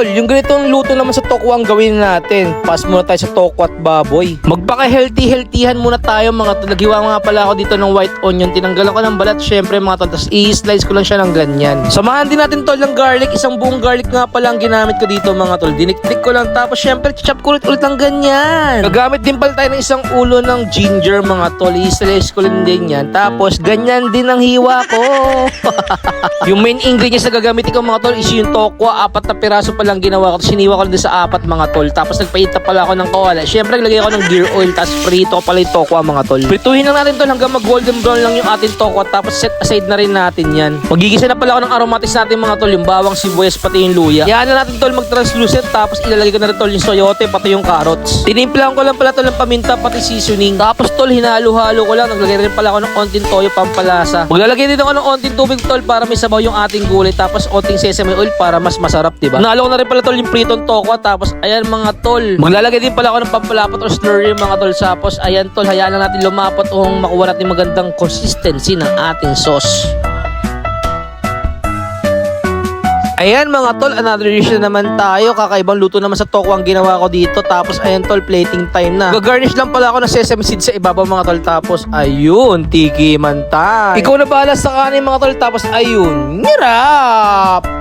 tol, yung ganitong luto naman sa tokwa ang gawin natin. Pass muna tayo sa tokwa at baboy. Magpaka-healthy-healthyhan muna tayo mga tol. Naghiwa nga pala ako dito ng white onion. Tinanggalan ko ng balat, syempre mga tol. Tapos i-slice ko lang siya ng ganyan. Samahan din natin tol ng garlic. Isang buong garlic nga pala ang ginamit ko dito mga tol. Diniktik ko lang. Tapos syempre, chop ko ulit-ulit ng ganyan. Gagamit din pala tayo ng isang ulo ng ginger mga tol. I-slice ko lang din yan. Tapos ganyan din ang hiwa ko. yung main ingredients na gagamitin ko mga tol is yung tokwa. Apat na piraso pa lang ginawa ko. Siniwa ko din sa apat mga tol. Tapos nagpainta pala ako ng kawala. Syempre naglagay ako ng gear oil. Tapos prito ko pala yung tokwa mga tol. Prituhin lang natin tol hanggang mag golden brown lang yung ating tokwa. Tapos set aside na rin natin yan. Magigisa na pala ako ng aromatics natin mga tol. Yung bawang sibuyas pati yung luya. Yan na natin tol mag-translucent. Tapos ilalagay ko na rin tol yung soyote pati yung carrots. Tinimplahan ko lang pala tol ng paminta pati seasoning. Tapos tol hinalo-halo ko lang. Naglagay rin pala ako ng onting toyo pampalasa. Maglalagay din ako ng onting tubig tol para may sabaw yung ating gulay. Tapos onting sesame oil para mas masarap, diba? Nalo ko na rin pala tol yung pritong tokwa. Tapos ayan mga tol. Maglalagay din pala ako ng pampalapot or slurry mga tol. Tapos ayan tol, hayaan lang natin lumapot o makuha natin magandang consistency ng ating sauce. Ayan mga tol, another dish na naman tayo. Kakaibang luto naman sa toko ang ginawa ko dito. Tapos ayan tol, plating time na. Gagarnish lang pala ako ng sesame seeds sa ibabaw mga tol. Tapos ayun, tiki man time. Ikaw na bahala sa kanin mga tol. Tapos ayun, nirap!